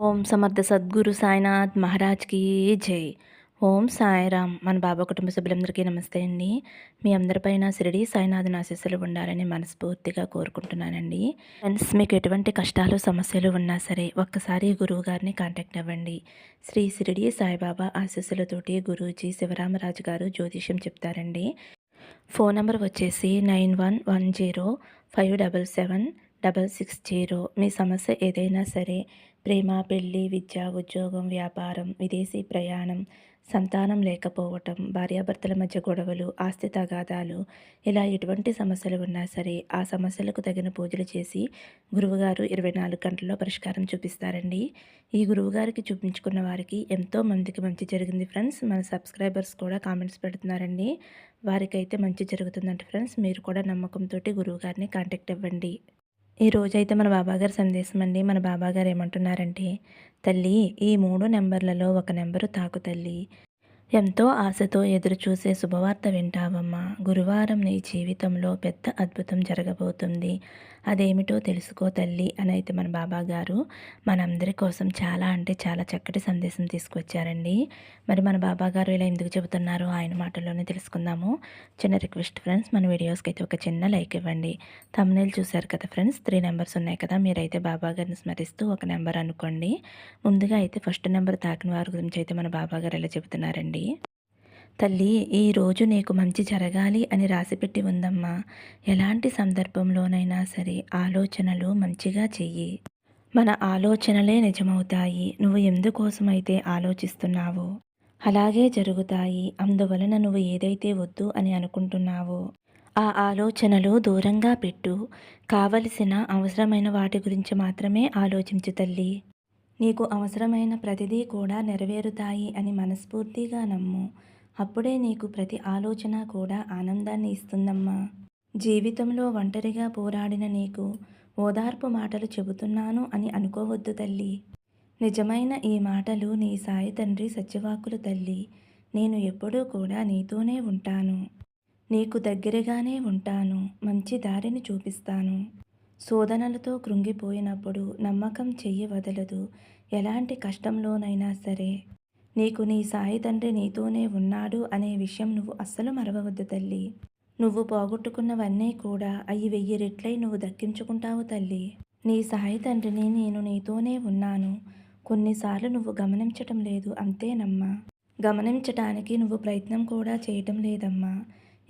ఓం సమర్థ సద్గురు సాయినాథ్ మహారాజ్కి జై. ఓం సాయిరామ్. మన బాబా కుటుంబ సభ్యులందరికీ నమస్తే అండి. మీ అందరిపైన షిరిడి సాయినాథ్ ఆశీస్సులు ఉండాలని మనస్ఫూర్తిగా కోరుకుంటున్నానండి. ఫ్రెండ్స్ మీకు ఎటువంటి కష్టాలు సమస్యలు ఉన్నా సరే ఒక్కసారి గురువు గారిని కాంటాక్ట్ అవ్వండి. శ్రీ షిరిడి సాయిబాబా ఆశీస్సులతోటి గురూజీ శివరామరాజు గారు జ్యోతిష్యం చెప్తారండి. ఫోన్ నెంబర్ వచ్చేసి nine one one zero five double seven double six zero. మీ సమస్య ఏదైనా సరే ప్రేమ పెళ్ళి విద్య ఉద్యోగం వ్యాపారం విదేశీ ప్రయాణం సంతానం లేకపోవటం భార్యాభర్తల మధ్య గొడవలు ఆస్తి తగాదాలు ఇలా ఎటువంటి సమస్యలు ఉన్నా సరే ఆ సమస్యలకు తగిన పూజలు చేసి గురువుగారు ఇరవై నాలుగు గంటల్లో పరిష్కారం చూపిస్తారండి. ఈ గురువుగారికి చూపించుకున్న వారికి ఎంతో మందికి మంచి జరిగింది ఫ్రెండ్స్. మన సబ్స్క్రైబర్స్ కూడా కామెంట్స్ పెడుతున్నారండి. వారికైతే మంచి జరుగుతుందంట ఫ్రెండ్స్. మీరు కూడా నమ్మకంతో గురువుగారిని కాంటాక్ట్ అవ్వండి. ఈ రోజైతే మన బాబాగారి సందేశం అండి. మన బాబాగారు ఏమంటున్నారంటే తల్లి ఈ మూడు నెంబర్లలో ఒక నెంబరు తాకు తల్లి. ఎంతో ఆశతో ఎదురుచూసే శుభవార్త వింటావమ్మా. గురువారం నీ జీవితంలో పెద్ద అద్భుతం జరగబోతుంది. అదేమిటో తెలుసుకో తల్లి అని అయితే మన బాబా గారు మనందరి కోసం చాలా అంటే చాలా చక్కటి సందేశం తీసుకొచ్చారండి. మరి మన బాబా గారు ఇలా ఎందుకు చెబుతున్నారో ఆయన మాటల్లోనే తెలుసుకుందాము. చిన్న రిక్వెస్ట్ ఫ్రెండ్స్ మన వీడియోస్కి అయితే ఒక చిన్న లైక్ ఇవ్వండి. తమ్నేల్ చూశారు కదా ఫ్రెండ్స్ త్రీ నెంబర్స్ ఉన్నాయి కదా మీరైతే బాబా గారిని స్మరిస్తూ ఒక నెంబర్ అనుకోండి. ముందుగా అయితే ఫస్ట్ నెంబర్ తాకిన వారి గురించి అయితే మన బాబా గారు ఇలా చెబుతున్నారండి. తల్లి ఈరోజు నీకు మంచి జరగాలి అని రాసిపెట్టి ఉందమ్మా. ఎలాంటి సందర్భంలోనైనా సరే ఆలోచనలు మంచిగా చెయ్యి. మన ఆలోచనలే నిజమవుతాయి. నువ్వు ఎందుకోసమైతే ఆలోచిస్తున్నావో అలాగే జరుగుతాయి. అందువలన నువ్వు ఏదైతే వద్దు అని అనుకుంటున్నావో ఆ ఆలోచనలు దూరంగా పెట్టు. కావలసిన అవసరమైన వాటి గురించి మాత్రమే ఆలోచించు తల్లి. నీకు అవసరమైన ప్రతిదీ కూడా నెరవేరుతాయి అని మనస్ఫూర్తిగా నమ్ము. అప్పుడే నీకు ప్రతి ఆలోచన కూడా ఆనందాన్ని ఇస్తుందమ్మా. జీవితంలో ఒంటరిగా పోరాడిన నీకు ఓదార్పు మాటలు చెబుతున్నాను అని అనుకోవద్దు తల్లి. నిజమైన ఈ మాటలు నీ సాయి తండ్రి సత్యవాకులు తల్లి. నేను ఎప్పుడూ కూడా నీతోనే ఉంటాను. నీకు దగ్గరగానే ఉంటాను. మంచి దారిని చూపిస్తాను. శోధనలతో కృంగిపోయినప్పుడు నమ్మకం చెయ్యి వదలదు. ఎలాంటి కష్టంలోనైనా సరే. నీకు నీ సాయి తండ్రి నీతోనే ఉన్నాడు అనే విషయం నువ్వు అస్సలు మరవవద్దు తల్లి. నువ్వు పోగొట్టుకున్నవన్నీ కూడా అయ్యి వెయ్యి రెట్లై నువ్వు దక్కించుకుంటావు తల్లి. నీ సాయి తండ్రిని నేను నీతోనే ఉన్నాను. కొన్నిసార్లు నువ్వు గమనించటం లేదు అంతేనమ్మా. గమనించటానికి నువ్వు ప్రయత్నం కూడా చేయటం లేదమ్మా.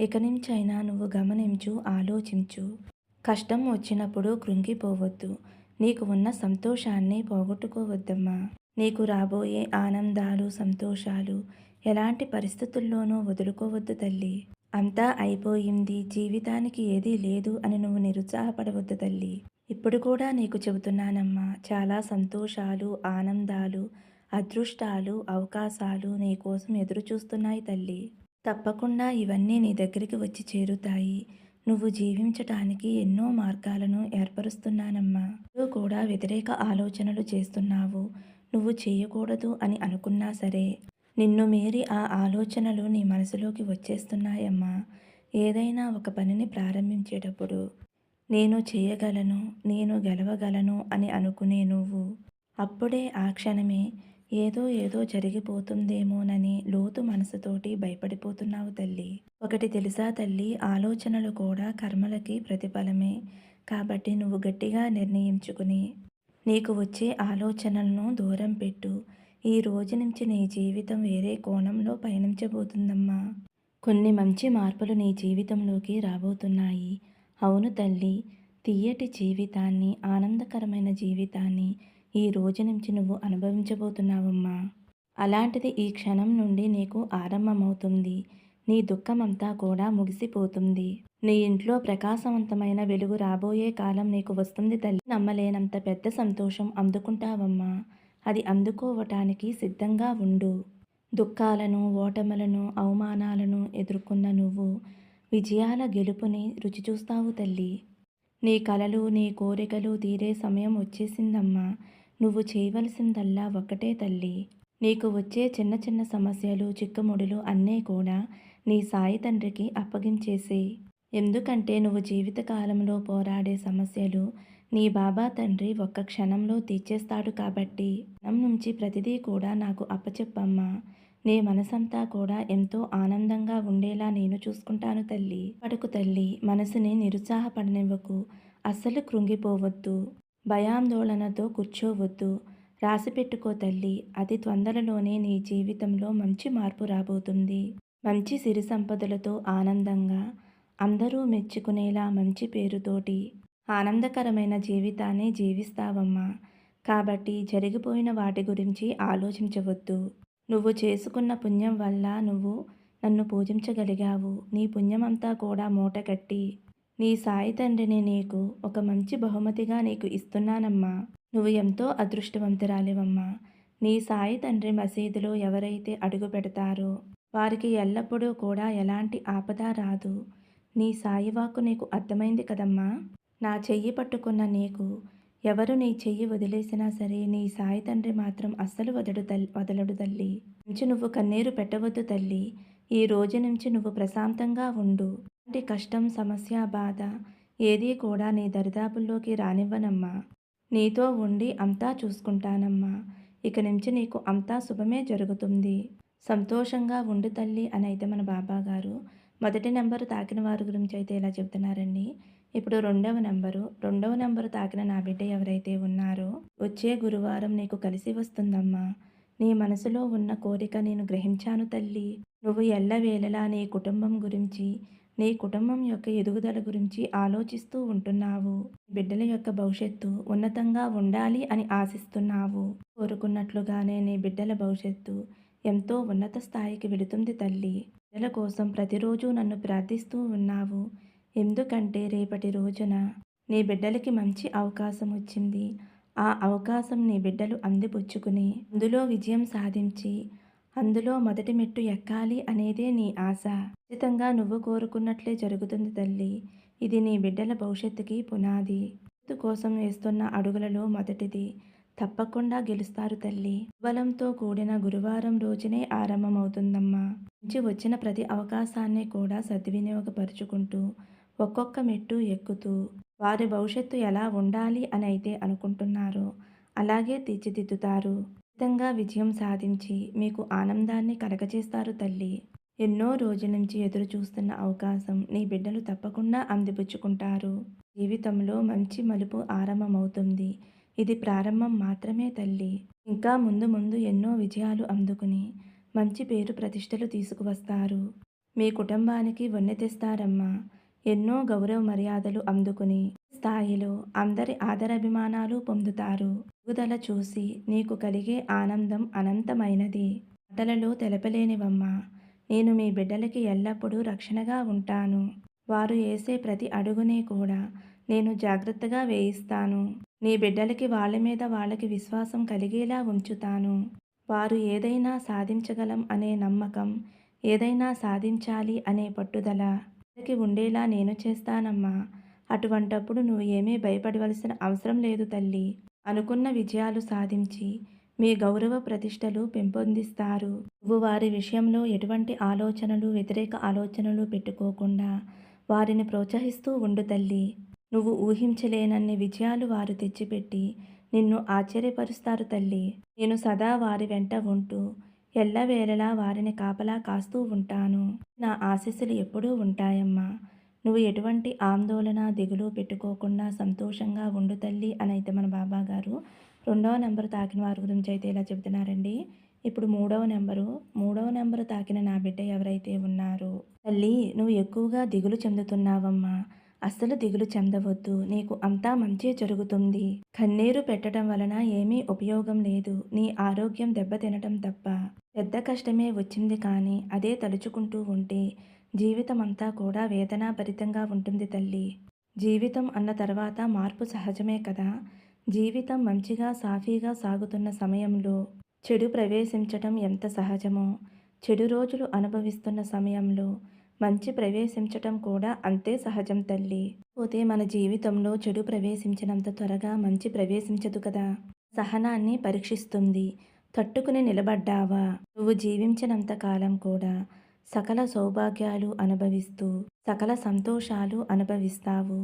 ఇక నుంచైనా నువ్వు గమనించు ఆలోచించు. కష్టం వచ్చినప్పుడు కృంగిపోవద్దు. నీకు ఉన్న సంతోషాన్ని పోగొట్టుకోవద్దమ్మా. నీకు రాబోయే ఆనందాలు సంతోషాలు ఎలాంటి పరిస్థితుల్లోనూ వదులుకోవద్దు తల్లి. అంతా అయిపోయింది జీవితానికి ఏదీ లేదు అని నువ్వు నిరుత్సాహపడవద్దు తల్లి. ఇప్పుడు కూడా నీకు చెబుతున్నానమ్మా చాలా సంతోషాలు ఆనందాలు అదృష్టాలు అవకాశాలు నీ కోసం ఎదురు చూస్తున్నాయి తల్లి. తప్పకుండా ఇవన్నీ నీ దగ్గరికి వచ్చి చేరుతాయి. నువ్వు జీవించటానికి ఎన్నో మార్గాలను ఏర్పరుస్తున్నానమ్మా. నువ్వు కూడా వ్యతిరేక ఆలోచనలు చేస్తున్నావు. నువ్వు చేయకూడదు అని అనుకున్నా సరే నిన్ను మీరి ఆ ఆలోచనలు నీ మనసులోకి వచ్చేస్తున్నాయమ్మా. ఏదైనా ఒక పనిని ప్రారంభించేటప్పుడు నేను చేయగలను నేను గెలవగలను అని అనుకునే నువ్వు. అప్పుడే ఆ క్షణమే ఏదో ఏదో జరిగిపోతుందేమోనని లోతు మనసుతోటి భయపడిపోతున్నావు తల్లి. ఒకటి తెలుసా తల్లి ఆలోచనలు కూడా కర్మలకి ప్రతిఫలమే. కాబట్టి నువ్వు గట్టిగా నిర్ణయించుకుని నీకు వచ్చే ఆలోచనలను దూరం పెట్టు. ఈ రోజు నుంచి నీ జీవితం వేరే కోణంలో పయనించబోతుందమ్మా. కొన్ని మంచి మార్పులు నీ జీవితంలోకి రాబోతున్నాయి. అవును తల్లి తీయటి జీవితాన్ని ఆనందకరమైన జీవితాన్ని ఈ రోజు నుంచి నువ్వు అనుభవించబోతున్నావమ్మా. అలాంటిది ఈ క్షణం నుండి నీకు ఆరంభమవుతుంది. నీ దుఃఖమంతా కూడా ముగిసిపోతుంది. నీ ఇంట్లో ప్రకాశవంతమైన వెలుగు రాబోయే కాలం నీకు వస్తుంది తల్లి. నమ్మలేనంత పెద్ద సంతోషం అందుకుంటావమ్మా. అది అందుకోవటానికి సిద్ధంగా ఉండు. దుఃఖాలను ఓటములను అవమానాలను ఎదుర్కొన్న నువ్వు విజయాల గెలుపుని రుచి చూస్తావు తల్లి. నీ కలలు నీ కోరికలు తీరే సమయం వచ్చేసిందమ్మా. నువ్వు చేయవలసిందల్లా ఒక్కటే తల్లి. నీకు వచ్చే చిన్న చిన్న సమస్యలు చిక్కుముడులు అన్నీ కూడా నీ సాయి తండ్రికి అప్పగించేసి. ఎందుకంటే నువ్వు జీవితకాలంలో పోరాడే సమస్యలు నీ బాబా తండ్రి ఒక్క క్షణంలో తీర్చేస్తాడు కాబట్టి. క్షణం నుంచి ప్రతిదీ కూడా నాకు అప్పచెప్పమ్మా. నీ మనసంతా కూడా ఎంతో ఆనందంగా ఉండేలా నేను చూసుకుంటాను తల్లి. పడుకు తల్లి మనసుని నిరుత్సాహపడనివ్వకు. అస్సలు కృంగిపోవద్దు. భయాందోళనతో కూర్చోవద్దు. రాసిపెట్టుకో తల్లి అతి తొందరలోనే నీ జీవితంలో మంచి మార్పు రాబోతుంది. మంచి సిరి సంపదలతో ఆనందంగా అందరూ మెచ్చుకునేలా మంచి పేరుతోటి ఆనందకరమైన జీవితాన్ని జీవిస్తావమ్మా. కాబట్టి జరిగిపోయిన వాటి గురించి ఆలోచించవద్దు. నువ్వు చేసుకున్న పుణ్యం వల్ల నువ్వు నన్ను పూజించగలిగావు. నీ పుణ్యమంతా కూడా మూటగట్టి నీ సాయి తండ్రిని నీకు ఒక మంచి బహుమతిగా నీకు ఇస్తున్నానమ్మా. నువ్వు ఎంతో అదృష్టవంతురాలివమ్మా. నీ సాయి తండ్రి మసీదులో ఎవరైతే అడుగు పెడతారో వారికి ఎల్లప్పుడూ కూడా ఎలాంటి ఆపద రాదు. నీ సాయి వాక్కు నీకు అర్థమైంది కదమ్మా. నా చెయ్యి పట్టుకున్న నీకు ఎవరు నీ చెయ్యి వదిలేసినా సరే నీ సాయి తండ్రి మాత్రం అస్సలు వదడు తల్లి వదలడు తల్లి. నుంచి నువ్వు కన్నీరు పెట్టవద్దు తల్లి. ఈ రోజు నుంచి నువ్వు ప్రశాంతంగా ఉండు. అంటే కష్టం సమస్య బాధ ఏదీ కూడా నీ దరిదాపుల్లోకి రానివ్వనమ్మా. నీతో ఉండి అంతా చూసుకుంటానమ్మా. ఇక నుంచి నీకు అంతా శుభమే జరుగుతుంది. సంతోషంగా ఉండు తల్లి అని అయితే మన బాబా గారు మొదటి నెంబరు తాకిన వారి గురించి అయితే ఇలా చెప్తున్నారండి ఇప్పుడు రెండవ నెంబరు. రెండవ నెంబరు తాకిన నా బిడ్డ ఎవరైతే ఉన్నారో వచ్చే గురువారం నీకు కలిసి వస్తుందమ్మా. నీ మనసులో ఉన్న కోరిక నేను గ్రహించాను తల్లి. నువ్వు ఎల్లవేళలా నీ కుటుంబం గురించి నీ కుటుంబం యొక్క ఎదుగుదల గురించి ఆలోచిస్తూ ఉంటున్నావు. బిడ్డల యొక్క భవిష్యత్తు ఉన్నతంగా ఉండాలి అని ఆశిస్తున్నావు. కోరుకున్నట్లుగానే నీ బిడ్డల భవిష్యత్తు ఎంతో ఉన్నత స్థాయికి వెళుతుంది తల్లి. బిడ్డల కోసం ప్రతిరోజు నన్ను ప్రార్థిస్తూ ఉన్నావు. ఎందుకంటే రేపటి రోజున నీ బిడ్డలకి మంచి అవకాశం వచ్చింది. ఆ అవకాశం నీ బిడ్డలు అందిపుచ్చుకుని అందులో విజయం సాధించి అందులో మొదటి మెట్టు ఎక్కాలి అనేదే నీ ఆశ. ఖచ్చితంగా నువ్వు కోరుకున్నట్లే జరుగుతుంది తల్లి. ఇది నీ బిడ్డల భవిష్యత్తుకి పునాది. కోసం వేస్తున్న అడుగులలో మొదటిది. తప్పకుండా గెలుస్తారు తల్లి. బలంతో కూడిన గురువారం రోజునే ఆరంభమవుతుందమ్మా. నుంచి వచ్చిన ప్రతి అవకాశాన్ని కూడా సద్వినియోగపరుచుకుంటూ ఒక్కొక్క మెట్టు ఎక్కుతూ వారి భవిష్యత్తు ఎలా ఉండాలి అని అయితే అనుకుంటున్నారో. అలాగే తీర్చిదిద్దుతారు. ఖచ్చితంగా విజయం సాధించి మీకు ఆనందాన్ని కలగజేస్తారు తల్లి. ఎన్నో రోజుల నుంచి ఎదురు చూస్తున్న అవకాశం నీ బిడ్డలు తప్పకుండా అందిపుచ్చుకుంటారు. జీవితంలో మంచి మలుపు ఆరంభమవుతుంది. ఇది ప్రారంభం మాత్రమే తల్లి. ఇంకా ముందు ముందు ఎన్నో విజయాలు అందుకుని మంచి పేరు ప్రతిష్టలు తీసుకువస్తారు. మీ కుటుంబానికి వన్నె తెస్తారమ్మా. ఎన్నో గౌరవ మర్యాదలు అందుకుని స్థాయిలో అందరి ఆదరాభిమానాలు పొందుతారు. ఎదుగుదల చూసి నీకు కలిగే ఆనందం అనంతమైనది. మాటలలో తెలపలేనివమ్మా. నేను మీ బిడ్డలకి ఎల్లప్పుడూ రక్షణగా ఉంటాను. వారు వేసే ప్రతి అడుగునే కూడా నేను జాగ్రత్తగా వేయిస్తాను. నీ బిడ్డలకి వాళ్ళ మీద వాళ్ళకి విశ్వాసం కలిగేలా ఉంచుతాను. వారు ఏదైనా సాధించగలం అనే నమ్మకం ఏదైనా సాధించాలి అనే పట్టుదల వాళ్ళకి ఉండేలా నేను చేస్తానమ్మా. అటువంటప్పుడు నువ్వు ఏమీ భయపడవలసిన అవసరం లేదు తల్లి. అనుకున్న విజయాలు సాధించి మీ గౌరవ ప్రతిష్టలు పెంపొందిస్తారు. నువ్వు వారి విషయంలో ఎటువంటి ఆలోచనలు వ్యతిరేక ఆలోచనలు పెట్టుకోకుండా వారిని ప్రోత్సహిస్తూ ఉండు తల్లి. నువ్వు ఊహించలేనన్ని విజయాలు వారు తెచ్చిపెట్టి నిన్ను ఆశ్చర్యపరుస్తారు తల్లి. నేను సదా వారి వెంట ఉంటూ ఎల్లవేళలా వారిని కాపలా కాస్తూ ఉంటాను. నా ఆశీస్సులు ఎప్పుడూ ఉంటాయమ్మా. నువ్వు ఎటువంటి ఆందోళన దిగులు పెట్టుకోకుండా సంతోషంగా ఉండు తల్లి అని అయితే మన బాబా గారు రెండవ నెంబర్ తాకిన వారి గురించి అయితే ఇలా చెబుతున్నారండి. ఇప్పుడు మూడవ నెంబరు మూడవ నెంబరు తాకిన నా బిడ్డ ఎవరైతే ఉన్నారో తల్లి నువ్వు ఎక్కువగా దిగులు చెందుతున్నావమ్మా. అస్సలు దిగులు చెందవద్దు. నీకు అంతా మంచి జరుగుతుంది. కన్నీరు పెట్టడం వలన ఏమీ ఉపయోగం లేదు. నీ ఆరోగ్యం దెబ్బతినటం తప్ప. పెద్ద కష్టమే వచ్చింది కానీ అదే తలుచుకుంటూ ఉంటే జీవితం అంతా కూడా వేదనాభరితంగా ఉంటుంది తల్లి. జీవితం అన్న తర్వాత మార్పు సహజమే కదా. జీవితం మంచిగా సాఫీగా సాగుతున్న సమయంలో చెడు ప్రవేశించటం ఎంత సహజమో చెడు రోజులు అనుభవిస్తున్న సమయంలో మంచి ప్రవేశించటం కూడా అంతే సహజం తల్లి. పోతే మన జీవితంలో చెడు ప్రవేశించినంత త్వరగా మంచి ప్రవేశించదు కదా. సహనాన్ని పరీక్షిస్తుంది. తట్టుకుని నిలబడ్డావా? నువ్వు జీవించినంత కాలం కూడా సకల సౌభాగ్యాలు అనుభవిస్తూ సకల సంతోషాలు అనుభవిస్తావు.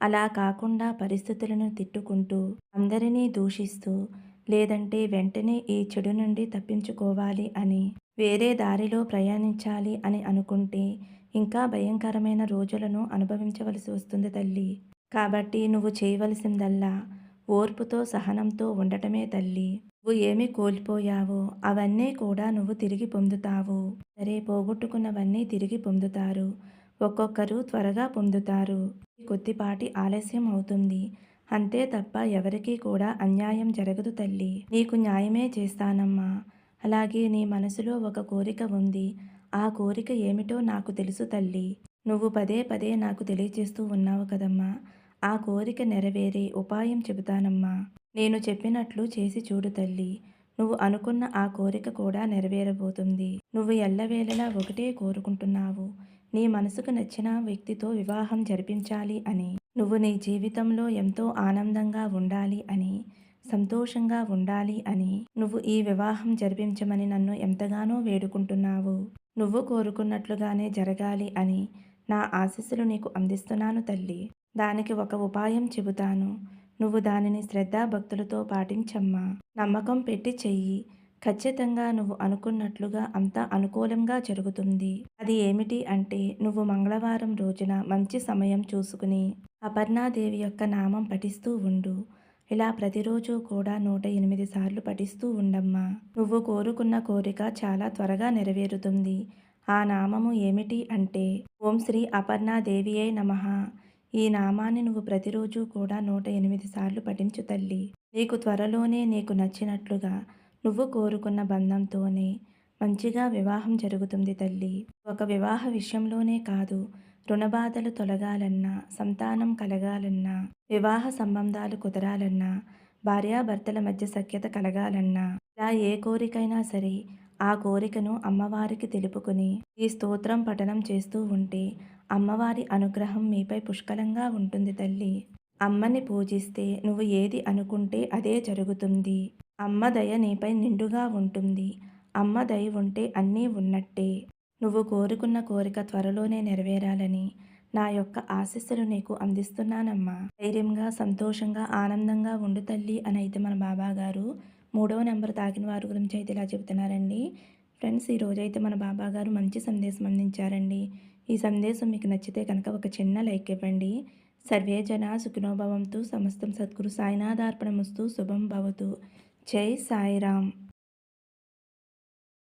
అలా కాకుండా పరిస్థితులను తిట్టుకుంటూ అందరినీ దూషిస్తూ లేదంటే వెంటనే ఈ చెడు నుండి తప్పించుకోవాలి అని వేరే దారిలో ప్రయాణించాలి అని అనుకుంటే ఇంకా భయంకరమైన రోజులను అనుభవించవలసి వస్తుంది తల్లి. కాబట్టి నువ్వు చేయవలసిందల్లా ఓర్పుతో సహనంతో ఉండటమే తల్లి. నువ్వు ఏమి కోల్పోయావో అవన్నీ కూడా నువ్వు తిరిగి పొందుతావు. సరే పోగొట్టుకున్నవన్నీ తిరిగి పొందుతారు. ఒక్కొక్కరు త్వరగా పొందుతారు. కొద్దిపాటి ఆలస్యం అవుతుంది. అంతే తప్ప ఎవరికీ కూడా అన్యాయం జరగదు తల్లి. నీకు న్యాయమే చేస్తానమ్మా. అలాగే నీ మనసులో ఒక కోరిక ఉంది. ఆ కోరిక ఏమిటో నాకు తెలుసు తల్లి. నువ్వు పదే పదే నాకు తెలియజేస్తూ ఉన్నావు కదమ్మా. ఆ కోరిక నెరవేరే ఉపాయం చెబుతానమ్మా. నేను చెప్పినట్లు చేసి చూడు తల్లి. నువ్వు అనుకున్న ఆ కోరిక కూడా నెరవేరబోతుంది. నువ్వు ఎల్లవేళలా ఒకటే కోరుకుంటున్నావు. నీ మనసుకు నచ్చిన వ్యక్తితో వివాహం జరిపించాలి అని. నువ్వు నీ జీవితంలో ఎంతో ఆనందంగా ఉండాలి అని సంతోషంగా ఉండాలి అని నువ్వు ఈ వివాహం జరిపించమని నన్ను ఎంతగానో వేడుకుంటున్నావు. నువ్వు కోరుకున్నట్లుగానే జరగాలి అని నా ఆశీస్సులు నీకు అందిస్తున్నాను తల్లి. దానికి ఒక ఉపాయం చెబుతాను. నువ్వు దానిని శ్రద్ధాభక్తులతో పాటించమ్మా. నమ్మకం పెట్టి చెయ్యి. ఖచ్చితంగా నువ్వు అనుకున్నట్లుగా అంతా అనుకూలంగా జరుగుతుంది. అది ఏమిటి అంటే నువ్వు మంగళవారం రోజున మంచి సమయం చూసుకుని అపర్ణాదేవి యొక్క నామం పఠిస్తూ ఉండు. ఇలా ప్రతిరోజు కూడా నూట ఎనిమిది సార్లు పఠిస్తూ ఉండమ్మా. నువ్వు కోరుకున్న కోరిక చాలా త్వరగా నెరవేరుతుంది. ఆ నామము ఏమిటి అంటే ఓం శ్రీ అపర్ణాదేవియే నమః. ఈ నామాన్ని నువ్వు ప్రతిరోజు కూడా నూట ఎనిమిది సార్లు పఠించు తల్లి. నీకు త్వరలోనే నీకు నచ్చినట్లుగా నువ్వు కోరుకున్న బంధంతోనే మంచిగా వివాహం జరుగుతుంది తల్లి. ఒక వివాహ విషయంలోనే కాదు రుణబాధలు తొలగాలన్నా సంతానం కలగాలన్నా వివాహ సంబంధాలు కుదరాలన్నా భార్యాభర్తల మధ్య సఖ్యత కలగాలన్నా ఇలా ఏ కోరికైనా సరే ఆ కోరికను అమ్మవారికి తెలుపుకుని ఈ స్తోత్రం పఠనం చేస్తూ ఉంటే అమ్మవారి అనుగ్రహం మీపై పుష్కలంగా ఉంటుంది తల్లి. అమ్మని పూజిస్తే నువ్వు ఏది అనుకుంటే అదే జరుగుతుంది. అమ్మ దయ నీపై నిండుగా ఉంటుంది. అమ్మ దయ ఉంటే అన్నీ ఉన్నట్టే. నువ్వు కోరుకున్న కోరిక త్వరలోనే నెరవేరాలని. నా యొక్క ఆశీస్సులు నీకు అందిస్తున్నానమ్మా. ధైర్యంగా సంతోషంగా ఆనందంగా ఉండు తల్లి అని అయితే మన బాబా గారు మూడవ నెంబర్ తాకిన వారి గురించి అయితే ఇలా చెబుతున్నారండి. ఫ్రెండ్స్ ఈరోజు అయితే మన బాబా గారు మంచి సందేశం అందించారండి. ఈ సందేశం మీకు నచ్చితే కనుక ఒక చిన్న లైక్ ఇవ్వండి. సర్వే జన సుఖినోభవంతు సమస్తం సద్గురు సాయినాథార్పణముస్తు శుభం భవతు. జై సాయిరామ్.